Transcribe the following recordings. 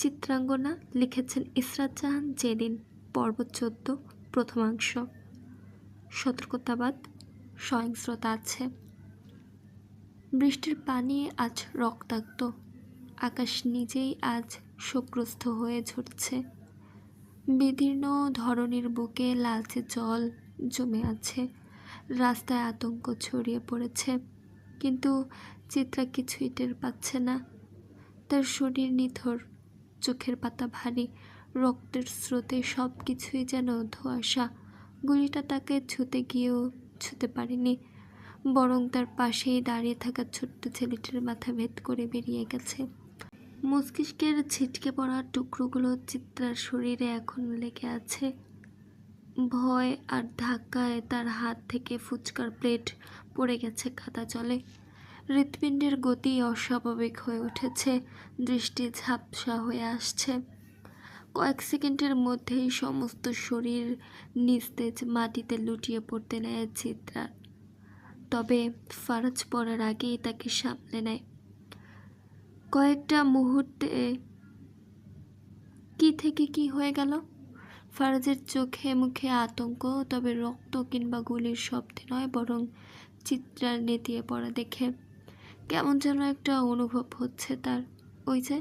চিত্রাঙ্গনা লিখেছেন ইসরাত জাহান, জেরিন পর্ব চোদ্দ প্রথমাংশ। সতর্কতাবাদ সহিংস্রতা আছে। বৃষ্টির পানি আজ রক্তাক্ত। আকাশ নিজেই আজ শোকগ্রস্ত হয়ে ঝরছে। বিদীর্ণ ধরনের বুকে লালচে জল জমে আছে। রাস্তায় আতঙ্ক ছড়িয়ে পড়েছে। কিন্তু চিত্রা কিছুই টের পাচ্ছে না। তার শরীর নিথর। চোখের পাতা ভারী, রক্তের স্রোতে সব কিছুই যেন ধোঁয়াশা। গুলিটা তাকে ছুতে গিয়েও ছুতে পারেনি, বরং তার পাশেই দাঁড়িয়ে থাকা ছোট্ট ছেলেটির মাথা ভেদ করে বেরিয়ে গেছে। মস্তিষ্কের ছিটকে পড়া টুকরোগুলো চিত্রার শরীরে এখন লেগে আছে। ভয় আর ধাক্কায় তার হাত থেকে ফুচকার প্লেট পড়ে গেছে কাদা জলে। হৃৎপিণ্ডের গতি অস্বাভাবিক হয়ে উঠেছে, দৃষ্টি ঝাপসা হয়ে আসছে। কয়েক সেকেন্ডের মধ্যেই সমস্ত শরীর নিস্তেজ মাটিতে লুটিয়ে পড়তে নেয় চিত্রার তবে ফারাজ পড়ার আগেই তাকে সামলে নেয়। কয়েকটা মুহূর্তে কি থেকে কি হয়ে গেল? ফারাজের চোখে মুখে আতঙ্ক, তবে রক্ত কিংবা গুলির শব্দে নয়, বরং চিত্রার নেতিয়ে পড়া দেখে। কেমন যেন একটা অনুভব হচ্ছে তার। ওই যে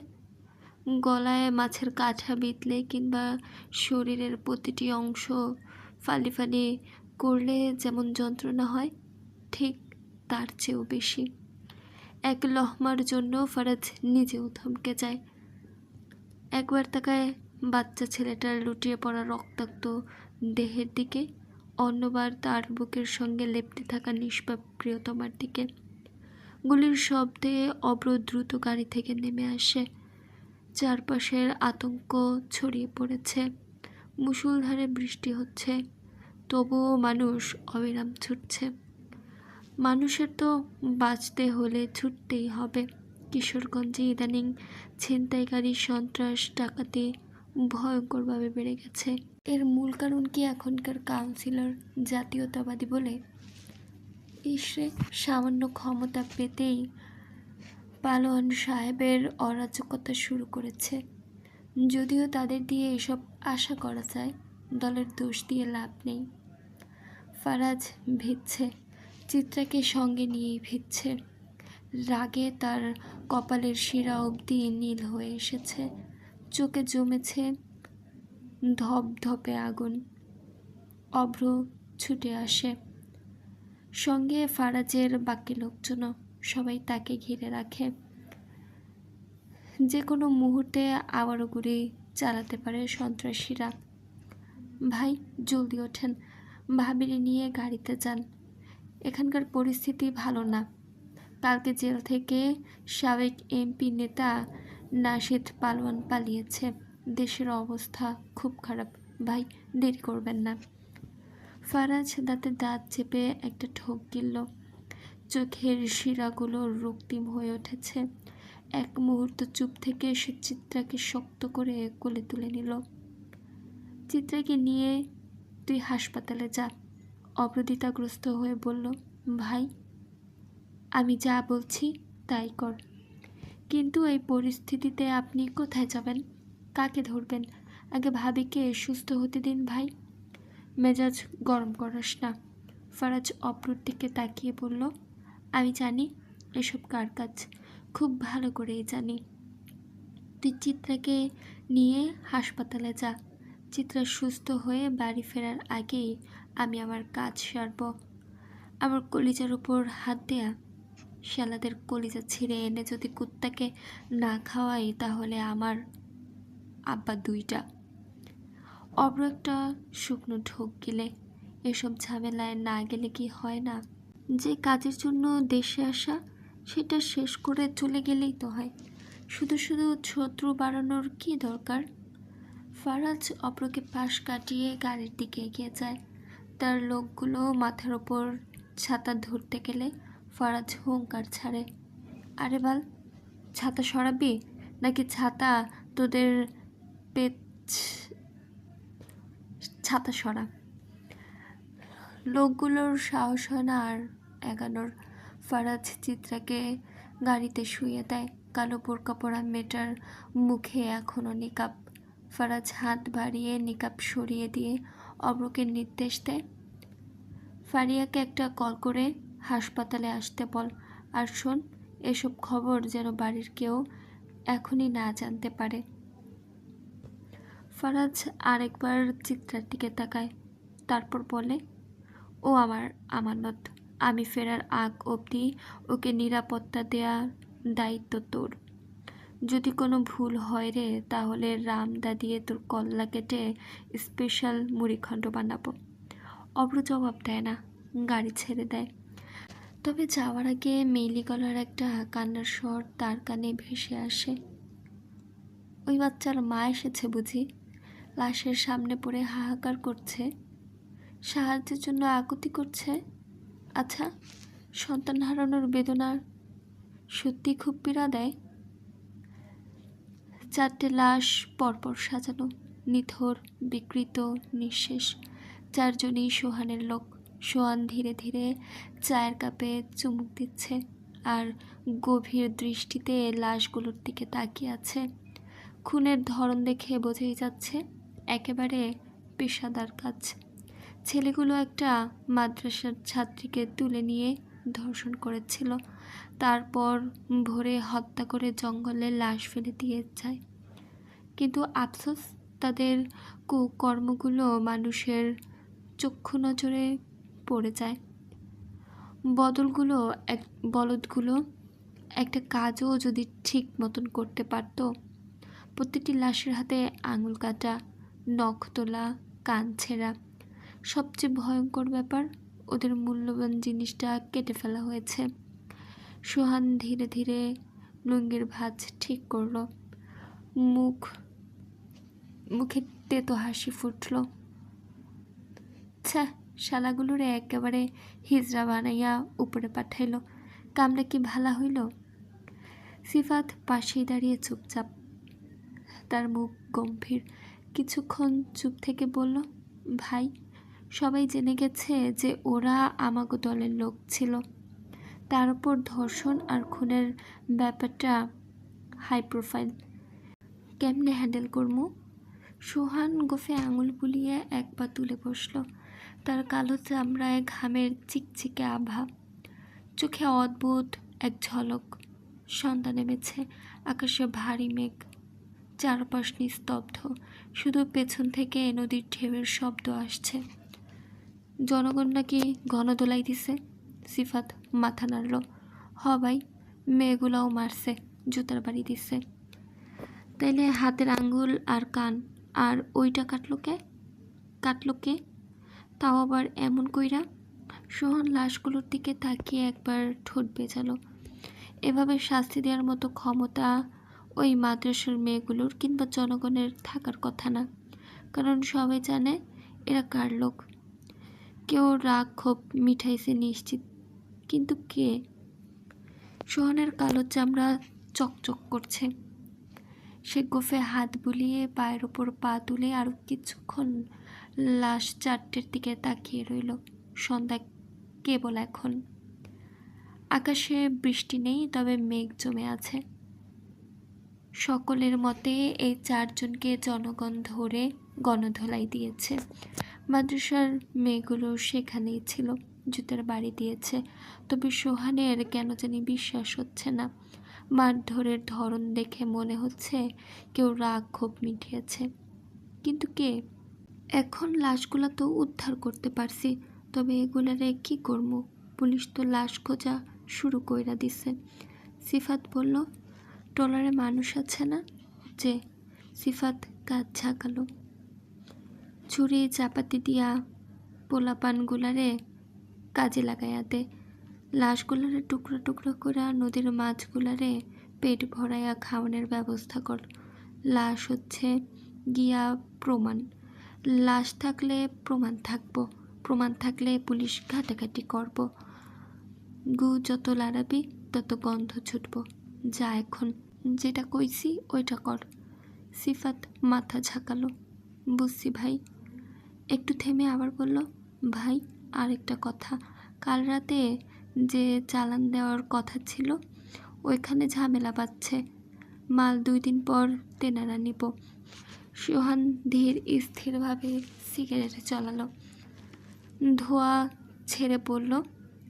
গলায় মাছের কাঠা বিতলে কিংবা শরীরের প্রতিটি অংশ ফালি ফালি করলে যেমন যন্ত্রণা হয়, ঠিক তার চেয়েও বেশি। এক লহমার জন্য ফারাজ নিজেও থমকে যায়। একবার তাকায় বাচ্চা ছেলেটার লুটিয়ে পড়া রক্তাক্ত দেহের দিকে, অন্যবার তার বুকের সঙ্গে লেপটে থাকা নিষ্পাপ প্রিয়তমার দিকে। গুলির শব্দে অব্র দ্রুত গাড়ি থেকে নেমে আসে। চারপাশের আতঙ্ক ছড়িয়ে পড়েছে। মুষলধারে বৃষ্টি হচ্ছে। তবুও মানুষ অবিরাম ছুটছে। মানুষের তো বাঁচতে হলে ছুটতেই হবে। কিশোরগঞ্জে ইদানিং ছিনতাইকারী সন্ত্রাস ডাকাতি ভয়ঙ্করভাবে বেড়ে গেছে। এর মূল কারণ কি এখনকার কাউন্সিলর জাতীয়তাবাদী বলে? ইসরে সামান্য ক্ষমতা পেতেই পালোয়ান সাহেবের অরাজকতা শুরু করেছে। যদিও তাদের দিয়ে এসব আশা করা যায়, দলের দোষ দিয়ে লাভ নেই। ফারাজ ভিজছে, চিত্রাকে সঙ্গে নিয়েই ভিজছে। রাগে তার কপালের শিরা অবধি নীল হয়ে এসেছে। চোখে জমেছে ধপধপে আগুন। অভ্র ছুটে আসে। সঙ্গে ফারাজের বাকি লোকজনও সবাই তাকে ঘিরে রাখে। যে কোনো মুহূর্তে আবারও গুলি চালাতে পারে সন্ত্রাসীরা। ভাই, জলদি ওঠেন। ভাবিরে নিয়ে গাড়িতে যান। এখানকার পরিস্থিতি ভালো না। কালকে জেল থেকে সাবেক এমপি নেতা নাশিদ পালোয়ান পালিয়েছে। দেশের অবস্থা খুব খারাপ। ভাই, দেরি করবেন না। ফারাজ দাঁতে দাঁত চেপে একটা ঠোক গিলল। চোখের শিরাগুলো রক্তিম হয়ে উঠেছে। এক মুহূর্ত চুপ থেকে সে চিত্রাকে শক্ত করে কোলে তুলে নিল। চিত্রাকে নিয়ে তুই হাসপাতালে যা অপ্রদিতাগ্রস্ত হয়ে বলল, ভাই, আমি যা বলছি তাই কর। কিন্তু এই পরিস্থিতিতে আপনি কোথায় যাবেন? কাকে ধরবেন? আগে ভাবিকে সুস্থ হতে দিন, ভাই। মেজাজ গরম করাস না। ফারাজ অপ্রুর দিকে তাকিয়ে বলল, আমি জানি এসব কার কাজ, খুব ভালো করেই জানি। তুই চিত্রাকে নিয়ে হাসপাতালে যা। চিত্রা সুস্থ হয়ে বাড়ি ফেরার আগেই আমি আমার কাজ সারব। আমার কলিজার উপর হাত দেয়া। শালাদের কলিজা ছিঁড়ে এনে যদি কুত্তাকে না খাওয়াই, তাহলে আমার আব্বা দুইটা। অব্র একটা শুকনো ঢোক গেলে। এসব ঝামেলায় না গেলে কি হয় না? যে কাজের জন্য দেশে আসা, সেটা শেষ করে চলে গেলেই তো হয়। শুধু শুধু শত্রু বাড়ানোর কি দরকার? ফারাজ অপ্রকে পাশ কাটিয়ে গাড়ির দিকে এগিয়ে যায়। তার লোকগুলো মাথার ওপর ছাতা ধরতে গেলে ফারাজ হুঙ্কার ছাড়ে। আরে বাল, ছাতা সরাবি? নাকি ছাতা তোদের পেট ছাতা সরা। লোকগুলোর সাহস হয় না আর এগানোর। ফারাজ চিত্রাকে গাড়িতে শুয়ে দেয়। কালো বোরকা পরা মেয়েটার মুখে এখনও নিকাপ ফারাজ হাত বাড়িয়ে নিকাপ সরিয়ে দিয়ে অব্রকে নির্দেশ দেয়, ফারিয়াকে একটা কল করে হাসপাতালে আসতে বল। আর শোন, এসব খবর যেন বাড়ির কেউ এখনই না জানতে পারে। ফারাজ আরেকবার চিত্রার দিকে তাকায়। তারপর বলে, ও আমার আমানত, আমি ফেরার আগ অবধি ওকে নিরাপত্তা দেওয়ার দায়িত্ব তোর। যদি কোনো ভুল হয় রে, তাহলে রামদা দিয়ে তোর কল্লা কেটে স্পেশাল মুড়িখণ্ড বানাবো। অব্র জবাব দেয় না, গাড়ি ছেড়ে দেয়। তবে যাওয়ার আগে মেইলি গলার একটা কান্নার স্বর তার কানে ভেসে আসে। ওই বাচ্চার মা এসেছে বুঝি? লাশের সামনে পড়ে হাহাকার করছে। সাহায্যের জন্য আকুতি করছে। আচ্ছা সন্তান হারানোর বেদনার সত্যি খুব পীড়া দেয়। চারটে লাশ পরপর সাজানো, নিথর, বিকৃত, নিঃশেষ। চারজনই সোহানের লোক। সোহান ধীরে ধীরে চায়ের কাপে চুমুক দিচ্ছে আর গভীর দৃষ্টিতে লাশগুলোর দিকে তাকিয়ে আছে। খুনের ধরন দেখে বোঝাই যাচ্ছে একেবারে পেশাদার কাজ। ছেলেগুলো একটা মাদ্রাসার ছাত্রীকে তুলে নিয়ে ধর্ষণ করেছিল। তারপর ভোরে হত্যা করে জঙ্গলে লাশ ফেলে দিয়ে যায়। কিন্তু আফসোস, তাদের কুকর্মগুলো মানুষের চক্ষু নজরে পড়ে যায়। বদলগুলো এক, বলদগুলো একটা কাজও যদি ঠিক মতন করতে পারতো, প্রত্যেকটি লাশের হাতে আঙুল কাটা নখ তোলা কান ছেঁড়া সবচেয়ে ভয়ঙ্কর ব্যাপার, ওদের মূল্যবান জিনিসটা কেটে ফেলা হয়েছে। সোহান ধীরে ধীরে লুঙ্গির ভাঁজ ঠিক করল। মুখ, মুখে তেতো হাসি ফুটল। ছ্যা শালাগুলোরে একেবারে হিজড়া বানাইয়া উপরে পাঠাইল। কামড়া কি ভালা হইল? সিফাত পাশেই দাঁড়িয়ে চুপচাপ। তার মুখ গম্ভীর কিছুক্ষণ চুপ থেকে বলল, ভাই, সবাই জেনে গেছে যে ওরা আমাগো দলের লোক ছিল। তার উপর ধর্ষণ আর খুনের ব্যাপারটা হাই প্রোফাইল কেমনে হ্যান্ডেল করব সোহান গোফে আঙুল বুলিয়ে এক পা তুলে বসল। তার কালো চামড়ায় ঘামের চিকচিকে আভা। চোখে অদ্ভুত এক ঝলক। সন্ধ্যা নেমেছে, আকাশে ভারী মেঘ। চারপাশ নিস্তব্ধ। শুধু পেছন থেকে নদীর ঢেউয়ের শব্দ আসছে। জনগণ নাকি গণদোলাই দিছে, সিফাত মাথা নাড়ল। হ ভাই, মেয়েগুলাও মারছে, জুতার বাড়ি দিছে। তাইলে হাতের আঙ্গুল আর কান, আর ওইটা কাটলো কে? কাটলো কে? তাও আবার এমন কইরা? সোহান লাশগুলোর দিকে তাকিয়ে একবার ঠোঁট বেজালো এভাবে শাস্তি দেওয়ার মতো ক্ষমতা ওই মাদ্রাসার মেয়েগুলোর কিংবা জনগণের থাকার কথা না। কারণ সবাই জানে এরা কার লোক। কেউ রাগ, ক্ষোভ মিঠাইছে নিশ্চিত। কিন্তু কে? সোহানের কালো চামড়া চকচক করছে। সে গোফে হাত বুলিয়ে পায়ের ওপর পা তুলে আরও কিছুক্ষণ লাশ চারটের দিকে তাকিয়ে রইল। সন্ধ্যা কেবল এখন। আকাশে বৃষ্টি নেই, তবে মেঘ জমে আছে। সকলের মতে এই চারজনকে জনগণ ধরে গণধোলাই দিয়েছে। মাদ্রাসার মেয়েগুলো সেখানেই ছিল, জুতের বাড়ি দিয়েছে। তবে সোহানের কেন জানি বিশ্বাস হচ্ছে না। মারধরের ধরন দেখে মনে হচ্ছে কেউ রাগ ক্ষোভ মিটিয়েছে। কিন্তু কে? এখন লাশগুলো তো উদ্ধার করতে পারছি, তবে এগুলারে কি করব? পুলিশ তো লাশ খোঁজা শুরু কইরা দিছে। সিফাত বলল ট্রলারে মানুষ আছে না? যে সিফাত কাজ ঝাঁকালো। ছুরি চাপাতি দিয়া পোলাপানগুলারে কাজে লাগাইয়া দে লাশগুলারে টুকরো টুকরো করে নদীর মাছগুলারে পেট ভরাইয়া খাওয়ানোর ব্যবস্থা কর। লাশ হচ্ছে গিয়া প্রমাণ। লাশ থাকলে প্রমাণ থাকব। প্রমাণ থাকলে পুলিশ ঘাটাঘাটি করব। গু যত লাড়াবি, তত গন্ধ ছুটব। যা এখন যেটা কইছি ওইটা কর। সিফাত মাথা ঝাঁকালো। বুঝছি ভাই। একটু থেমে আবার বলল, ভাই, আরেকটা কথা। কাল রাতে যে চালান দেওয়ার কথা ছিল, ওইখানে ঝামেলা পাচ্ছে মাল দুই দিন পর তেনারা নিব। সোহান ধীর স্থিরভাবে সিগারেট চালালো। ধোয়া ছেড়ে বলল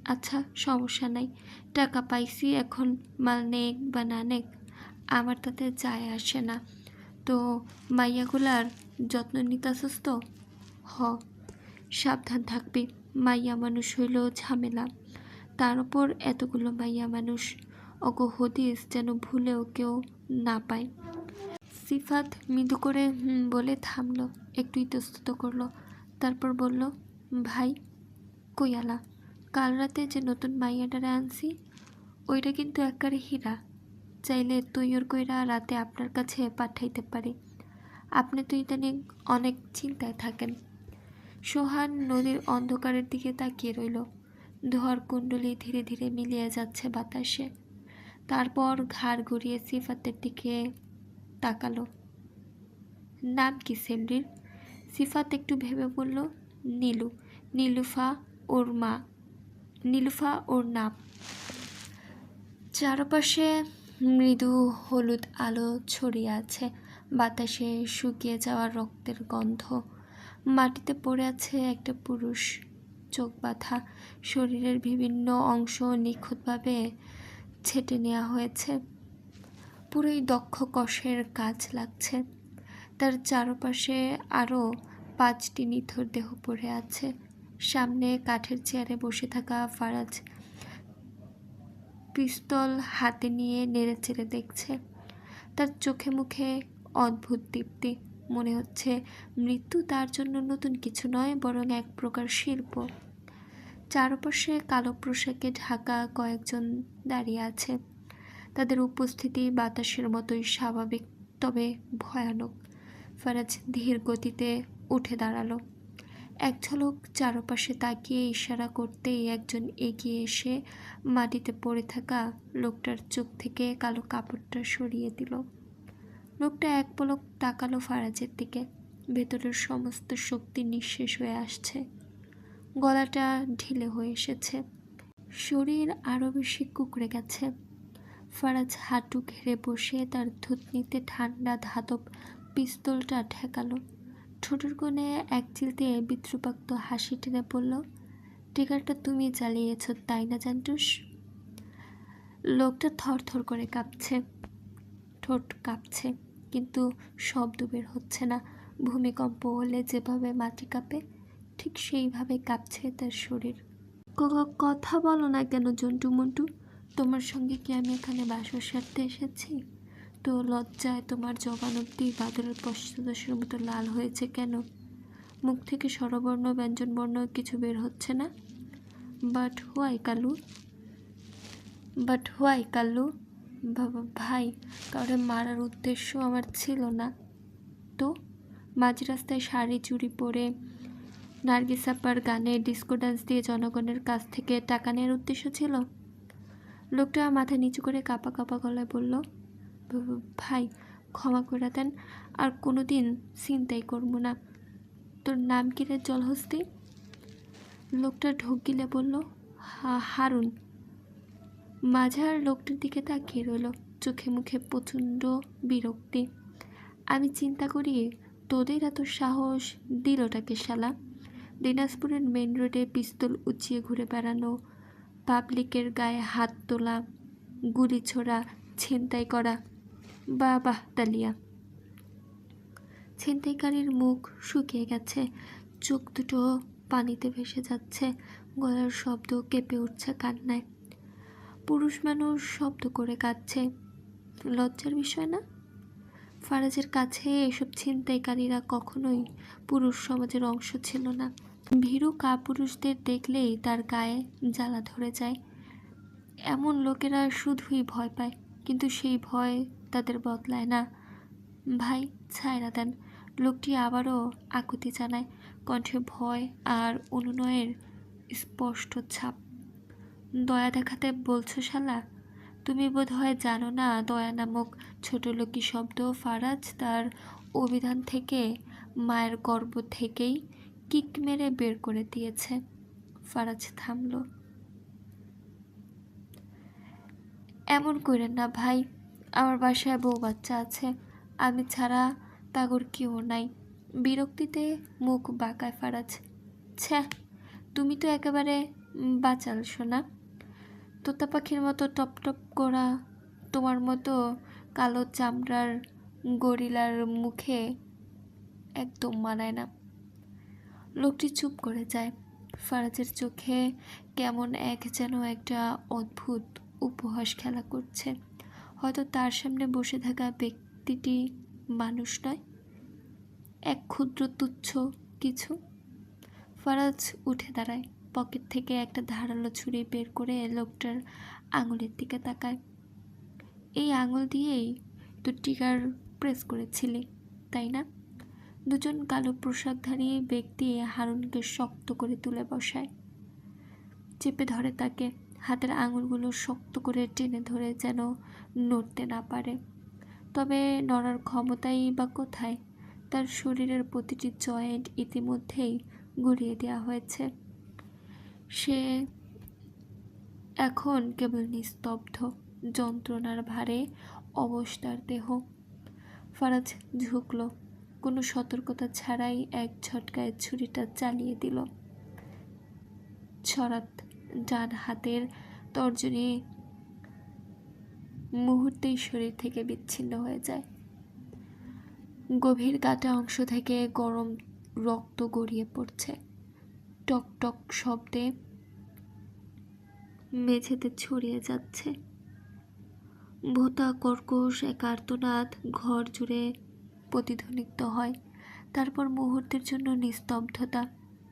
আচ্ছা সমস্যা নাই। টাকা পাইছি, এখন মাল নেক বা না নেক। আমার তাতে যায় আসে না। তো মাইয়াগুলার যত্ন নিতাসস তো? হ, সাবধান থাকবি। মাইয়া মানুষ হইল ঝামেলা। তার উপর এতগুলো মাইয়া মানুষ অগো হদিস যেন ভুলেও কেউ না পায়। সিফাত মৃদু করে বলে থামলো। একটু ইতস্তত করল। তারপর বলল, ভাই কইয়ালা কাল রাতে যে নতুন মাইয়াটারে আনছি, ওইটা কিন্তু একবারে হীরা। চাইলে তৈয়র কইরা রাতে আপনার কাছে পাঠাইতে পারি। আপনি তো ইদানিং অনেক চিন্তায় থাকেন। সোহান নদীর অন্ধকারের দিকে তাকিয়ে রইল। ধোয়ার কুণ্ডলি ধীরে ধীরে মিলিয়ে যাচ্ছে বাতাসে। তারপর ঘাড় ঘুরিয়ে সিফাতের দিকে তাকালো। নাম কি সেমরির সিফাত একটু ভেবে বলল, নীলু। নীলুফা ওর মা। নীলুফা ওর নাম। চারপাশে মৃদু হলুদ আলো ছড়িয়ে আছে। বাতাসে শুকিয়ে যাওয়া রক্তের গন্ধ। মাটিতে পড়ে আছে একটা পুরুষ চোখ বাঁধা। শরীরের বিভিন্ন অংশ নিখুঁতভাবে ছেটে নেওয়া হয়েছে। পুরোই দক্ষ কষের কাজ লাগছে। তার চারপাশে আরও পাঁচটি নিথর দেহ পড়ে আছে। সামনে কাঠের চেয়ারে বসে থাকা ফারাজ পিস্তল হাতে নিয়ে নেড়ে চেড়ে দেখছে। তার চোখে মুখে অদ্ভুত দীপ্তি মনে হচ্ছে মৃত্যু তার জন্য নতুন কিছু নয়, বরং এক প্রকার শিল্প। চারপাশে কালো পোশাকে ঢাকা কয়েকজন দাঁড়িয়ে আছে। তাদের উপস্থিতি বাতাসের মতোই স্বাভাবিক, তবে ভয়ানক। ফারাজ ধীর গতিতে উঠে দাঁড়াল। এক ঝলক চারপাশে তাকিয়ে ইশারা করতেই একজন এগিয়ে এসে মাটিতে পড়ে থাকা লোকটার চোখ থেকে কালো কাপড়টা সরিয়ে দিল। লোকটা এক পলক তাকালো ফারাজের দিকে। ভেতরের সমস্ত শক্তি নিঃশেষ হয়ে আসছে। গলাটা ঢিলে হয়ে এসেছে। শরীর আরও বেশি কুকড়ে গেছে। ফারাজ হাঁটু ঘেরে বসে তার ধুতনিতে ঠান্ডা ধাতব পিস্তলটা ঠেকালো। ঠোঁটের কোণে এক চিলতে বিদ্রুপাক্ত হাসি টেনে বলল টিকারটা তুমি জ্বালিয়েছ, তাই না, জান্টুস? লোকটা থর থর করে কাঁপছে, ঠোঁট কাঁপছে, কিন্তু শব্দ বের হচ্ছে না। ভূমিকম্প হলে যেভাবে মাটি কাঁপে, ঠিক সেইভাবে কাঁপছে তার শরীর। কথা বলো না কেন, জন্টু মন্টু? তোমার সঙ্গে কি আমি এখানে বাসর সারতে এসেছি? তো লজ্জায় তোমার জবান অব্দি বাদরের পশ্চাদশের মতো লাল হয়েছে কেন? মুখ থেকে স্বরবর্ণ, ব্যঞ্জনবর্ণ কিছু বের হচ্ছে না? But why Kalu? But why Kalu? বাবা, ভাই, কাউরে মারার উদ্দেশ্য আমার ছিল না। তো, মাঝ রাস্তায় শাড়ি চুড়ি পরে নার্গিস আপার গানে ডিস্কো ডান্স দিয়ে জনগণের কাছ থেকে টাকা নেওয়ার উদ্দেশ্য ছিল? লোকটা মাথা নিচু করে কাপা কাপা গলায় বলল "ভ- ভাই, ক্ষমা করে দেন। আর কোনো দিন চিন্তাই করব না। তোর নাম কি রে জলহস্তি? লোকটা ঢোক গিলে বলল হারুন। মাঝার লোকটির দিকে তাকিয়ে রইল, চোখে মুখে প্রচণ্ড বিরক্তি। আমি চিন্তা করি, তোদের এত সাহস দিলটাকে শালা? দিনাজপুরের মেন রোডে পিস্তল উঁচিয়ে ঘুরে বেড়ানো, পাবলিকের গায়ে হাত তোলা, গুলি ছোড়া, ছিনতাই করা। বা বাহ তালিয়া ছিনতাইকারীর মুখ শুকিয়ে গেছে। চোখ দুটো পানিতে ভেসে যাচ্ছে। গলার শব্দ কেঁপে উঠছে কান্নায়। পুরুষ মানুষ শব্দ করে কাঁদছে। লজ্জার বিষয় না? ফারাজের কাছে এসব ছিনতাইকারীরা কখনোই পুরুষ সমাজের অংশ ছিল না। ভীরু কাপুরুষদের দেখলেই তার গায়ে জ্বালা ধরে যায়। এমন লোকেরা শুধুই ভয় পায়। কিন্তু সেই ভয় তাদের বদলায় না। ভাই ছায়রা দেন। লোকটি আবারও আকুতি জানায়, কণ্ঠে ভয় আর অনুনয়ের স্পষ্ট ছাপ। দয়া দেখাতে বলছো শালা? তুমি বোধ হয় জানো না দয়া নামক ছোট লোকি শব্দ ফারাজ তার অভিধান থেকে, মায়ের গর্ভ থেকেই কিক মেরে বের করে দিয়েছে। ফারাজ থামলো। এমন করেন না, ভাই। আমার বাসায় বউ বাচ্চা আছে, আমি ছাড়া তাগর কেউ নাই। বিরক্তিতে মুখ বাঁকায় ফারাজ। ছ্যা তুমি তো একেবারে বাচাল শোনা তোতা পাখির মতো টপ টপ করা, তোমার মতো কালো চামড়ার গরিলার মুখে একদম মানায় না। লোকটি চুপ করে যায়। ফারাজের চোখে কেমন এক যেন একটা অদ্ভুত উপহাস খেলা করছে। হয়তো তার সামনে বসে থাকা ব্যক্তিটি মানুষ নয়, এক ক্ষুদ্র তুচ্ছ কিছু। ফারাজ উঠে দাঁড়ায়, পকেট থেকে একটা ধারালো ছুরি বের করে লোকটার আঙুলের দিকে তাকায়। এই আঙুল দিয়েই তো টিকার প্রেস করেছিলি, তাই না? দুজন কালো পোশাকধারী ব্যক্তি হারুনকে শক্ত করে তুলে বসায়। চেপে ধরে তাকে। হাতের আঙুলগুলো শক্ত করে টেনে ধরে যেন নড়তে না পারে। তবে নড়ার ক্ষমতাই বা কোথায়? তার শরীরের প্রতিটি জয়েন্ট ইতিমধ্যেই গড়িয়ে দেওয়া হয়েছে। সে এখন কেবল নিস্তব্ধ, যন্ত্রণার ভারে অবস্থার দেহ। ফারাজ ঝুঁকল, কোনো সতর্কতা ছাড়াই এক ঝটকায় ছুরিটা চালিয়ে দিল। ছরাত ডান হাতের তর্জনী মুহূর্তেই শরীর থেকে বিচ্ছিন্ন হয়ে যায়। গভীর কাটা অংশ থেকে গরম রক্ত গড়িয়ে পড়ছে। টক টক শব্দে মেঝেতে ছড়িয়ে যাচ্ছে। ভোতা, কর্কশ এক আর্তনাদ ঘর জুড়ে প্রতিধ্বনিত হয়। তারপর মুহূর্তের জন্য নিস্তব্ধতা।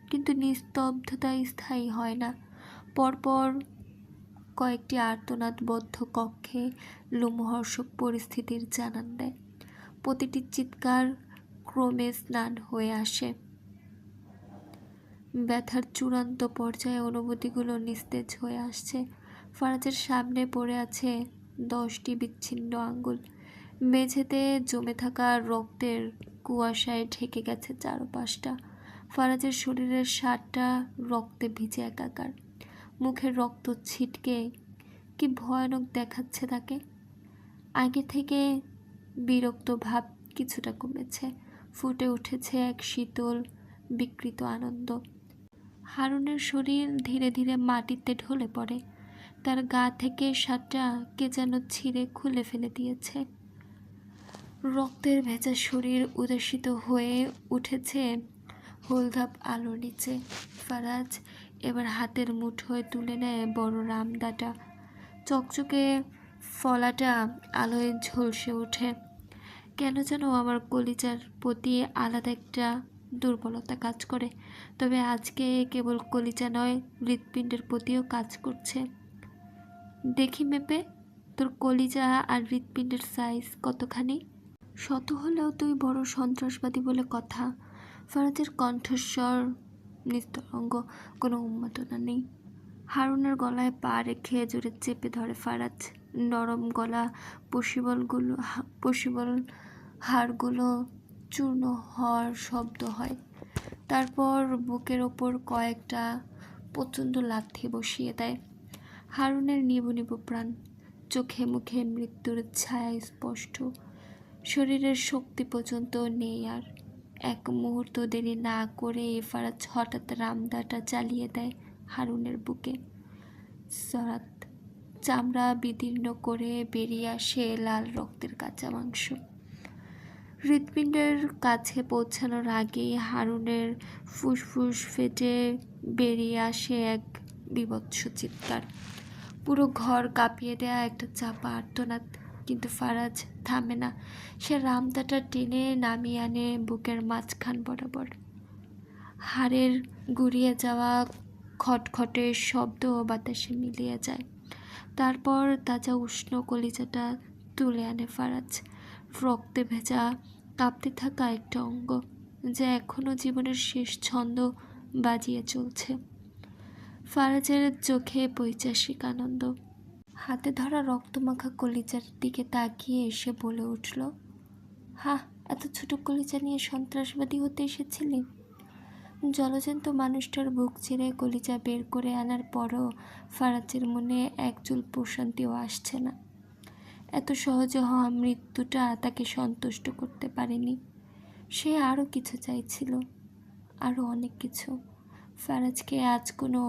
কিন্তু নিস্তব্ধতা স্থায়ী হয় না। পরপর কয়েকটি আর্তনাদবদ্ধ কক্ষে লোমহর্ষক পরিস্থিতির জানান দেয়। প্রতিটি চিৎকার ক্রমে স্নান হয়ে আসে। ব্যথার চূড়ান্ত পর্যায়ে অনুভূতিগুলো নিস্তেজ হয়ে আসছে। ফারাজের সামনে পড়ে আছে দশটি বিচ্ছিন্ন আঙ্গুল। মেঝেতে জমে থাকা রক্তের কুয়াশায় ঢেকে গেছে চারপাশটা। ফারাজের শরীরের সারটা রক্তে ভিজে একাকার। মুখের রক্ত ছিটকে, কি ভয়ানক দেখাচ্ছে তাকে? আগে থেকে বিরক্ত ভাব কিছুটা কমেছে, ফুটে উঠেছে এক শীতল, বিকৃত আনন্দ। হারুনের শরীর ধীরে ধীরে মাটিতে ঢলে পড়ে। তার গা থেকে সাতটা কে যেন ছিঁড়ে খুলে ফেলে দিয়েছে। রক্তের ভেজা শরীর উদাসিত হয়ে উঠেছে হলধাপ আলোর নিচে। ফারাজ এবার হাতের মুঠোয় তুলে নেয় বড় রামদাটা চকচকে ফলাটা আলোয় ঝলসে ওঠে। কেন যেন আমার কলিজার প্রতি আলাদা একটা দুর্বলতা কাজ করে। তবে আজকে কেবল কলিজা নয়, হৃৎপিণ্ডের প্রতিও কাজ করছে। দেখি মেপে, তোর কলিজা আর হৃৎপিণ্ডের সাইজ কতখানি? শত হলেও তুই বড় সন্ত্রাসবাদী বলে কথা। ফারাজের কণ্ঠস্বর নিস্তরঙ্গ কোনো উন্মাদনা নেই। হারুনের গলায় পা রেখে জোরে চেপে ধরে ফারাজ। নরম গলা, পশিবলগুলো পশিবল হাড়গুলো চূর্ণ হওয়ার শব্দ হয়। তারপর বুকের ওপর কয়েকটা প্রচণ্ড লাথি বসিয়ে দেয়। হারুনের নিবু নিবু প্রাণ, চোখে মুখে মৃত্যুর ছায়া স্পষ্ট। শরীরের শক্তি পর্যন্ত নেই আর এক মুহূর্ত দেরি না করে ফারাজ হঠাৎ রামদাটা চালিয়ে দেয় হারুনের বুকে। সরাত চামড়া বিদীর্ণ করে বেরিয়ে আসে লাল রক্তের কাঁচা মাংস। হৃৎপিণ্ডের কাছে পৌঁছানোর আগেই হারুনের ফুসফুস ফেটে বেরিয়ে আসে এক বিভৎস চিৎকার। পুরো ঘর কাঁপিয়ে দেয়া একটা চাপা আর্তনাদ। কিন্তু ফারাজ থামে না। সে রামদাটা টেনে নামিয়ে আনে বুকের মাঝখান বরাবর। হাড়ের গুড়িয়ে যাওয়া খটখটে শব্দ বাতাসে মিলিয়ে যায়। তারপর তাজা উষ্ণ কলিজাটা তুলে আনে ফারাজ। রক্তে ভেজা, কাঁপতে থাকা একটা অঙ্গ যা এখনও জীবনের শেষ ছন্দ বাজিয়ে চলছে। ফারাজের চোখে পৈচাসিক আনন্দ। হাতে ধরা রক্তমাখা কলিজার দিকে তাকিয়ে এসে বলে উঠল, হা, এত ছোট কলিজা নিয়ে সন্ত্রাসবাদী হতে এসেছিলি? জলজন্ত মানুষটার বুক ছেড়ে কলিজা বের করে আনার পরও ফারাজের মনে একচুল প্রশান্তিও আসছে না। এত সহজে হওয়া মৃত্যুটা তাকে সন্তুষ্ট করতে পারেনি। সে আরও কিছু চাইছিল, আরও অনেক কিছু। ফারাজকে আজ কোনো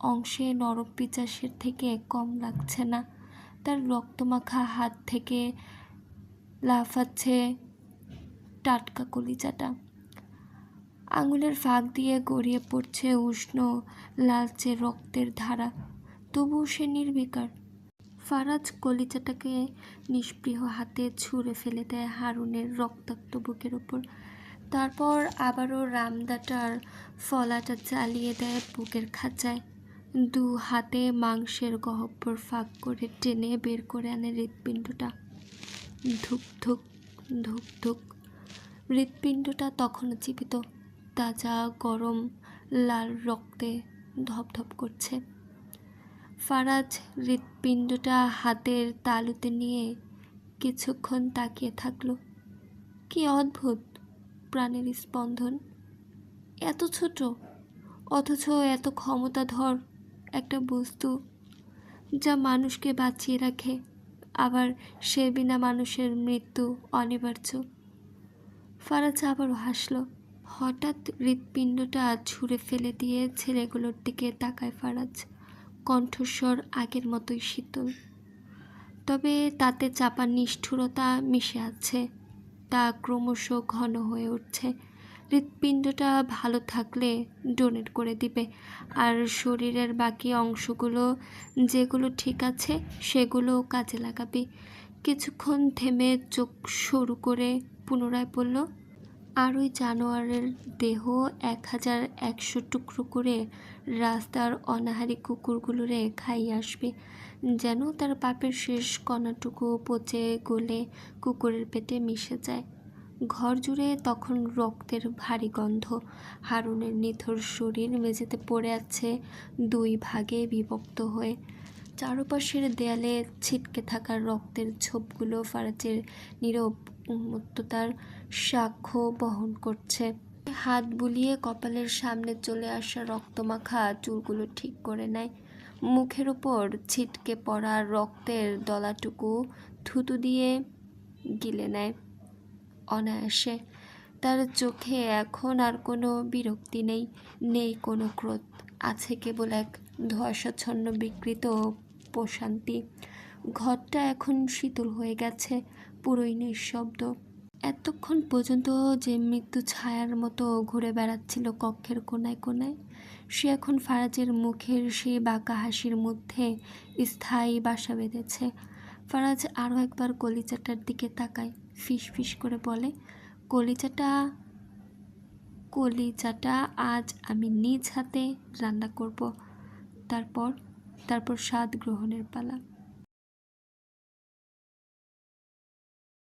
অংশে নরক পিচাসের থেকে কম লাগছে না। তার রক্তমাখা হাত থেকে লাফাচ্ছে টাটকা কলিজাটা। আঙুলের ফাঁক দিয়ে গড়িয়ে পড়ছে উষ্ণ, লালচে রক্তের ধারা। তবুও সে নির্বিকার। ফারাজ কলিজাটাকে নিষ্পৃহ হাতে ছুঁড়ে ফেলে দেয় হারুনের রক্তাক্ত বুকের ওপর। তারপর আবারও রামদাটার ফলাটা চালিয়ে দেয় বুকের খাঁচায়। দু হাতে মাংসের গহব্বর ফাঁক করে টেনে বের করে আনে হৃৎপিণ্ডটা। ধুক ধুক ধুক ধুক। হৃৎপিণ্ডটা তখনও জীবিত। তাজা, গরম, লাল রক্তে ধপধপ করছে। ফারাজ হৃৎপিণ্ডটা হাতের তালুতে নিয়ে কিছুক্ষণ তাকিয়ে থাকল। কি অদ্ভুত প্রাণের স্পন্দন। এত ছোট, অথচ এত ক্ষমতাধর একটা বস্তু যা মানুষকে বাঁচিয়ে রাখে। আবার সে বিনা মানুষের মৃত্যু অনিবার্য। ফারাজ আবারও হাসল। হঠাৎ হৃৎপিণ্ডটা ছুঁড়ে ফেলে দিয়ে ছেলেগুলোর দিকে তাকায় ফারাজ। কণ্ঠস্বর আগের মতোই শীতল। তবে তাতে চাপা নিষ্ঠুরতা মিশে আছে। তা ক্রমশ ঘন হয়ে উঠছে। হৃৎপিণ্ডটা ভালো থাকলে ডোনেট করে দিবে। আর শরীরের বাকি অংশগুলো, যেগুলো ঠিক আছে, সেগুলো কাজে লাগাবে। কিছুক্ষণ থেমে চোখ সরু করে পুনরায় বলল, আর ওই জানোয়ারের দেহ এক হাজার একশো টুকরো করে রাস্তার অনাহারি কুকুরগুলোরে খাইয়ে আসবে। যেন তার পাপের শেষ কণাটুকু পচে গলে কুকুরের পেটে মিশে যায়। ঘর জুড়ে তখন রক্তের ভারী গন্ধ। হারুনের নিথর শরীর মেঝেতে পড়ে আছে দুই ভাগে বিভক্ত হয়ে। চারপাশের দেয়ালে ছিটকে থাকা রক্তের ছোপগুলো ফারাজের নীরব উন্মত্ততার সাক্ষ্য বহন করছে। হাত বুলিয়ে কপালের সামনে চলে আসা রক্তমাখা চুলগুলো ঠিক করে নেয়। মুখের ওপর ছিটকে পড়া রক্তের দলাটুকু থুতু দিয়ে গিলে নেয়। অনায়াসে। তার চোখে এখন আর কোনো বিরক্তি নেই নেই কোনো ক্রোধ। আছে কেবল এক ধোয়াশাচ্ছন্ন বিকৃত প্রশান্তি। ঘরটা এখন শীতল হয়ে গেছে পুরোই নিঃশব্দ এতক্ষণ পর্যন্ত যে মৃত্যু ছায়ার মতো ঘুরে বেড়াচ্ছিল কক্ষের কোনায় কোনায় সে এখন ফারাজের মুখের সেই বাঁকা হাসির মধ্যে স্থায়ী বাসা বেঁধেছে। ফারাজ আরও একবার কলিজাটার দিকে তাকায়। ফিস ফিস করে বলে, কলিজাটা কলিজাটা আজ আমি নিজ হাতে রান্না করব। তারপর তারপর স্বাদ গ্রহণের পালা।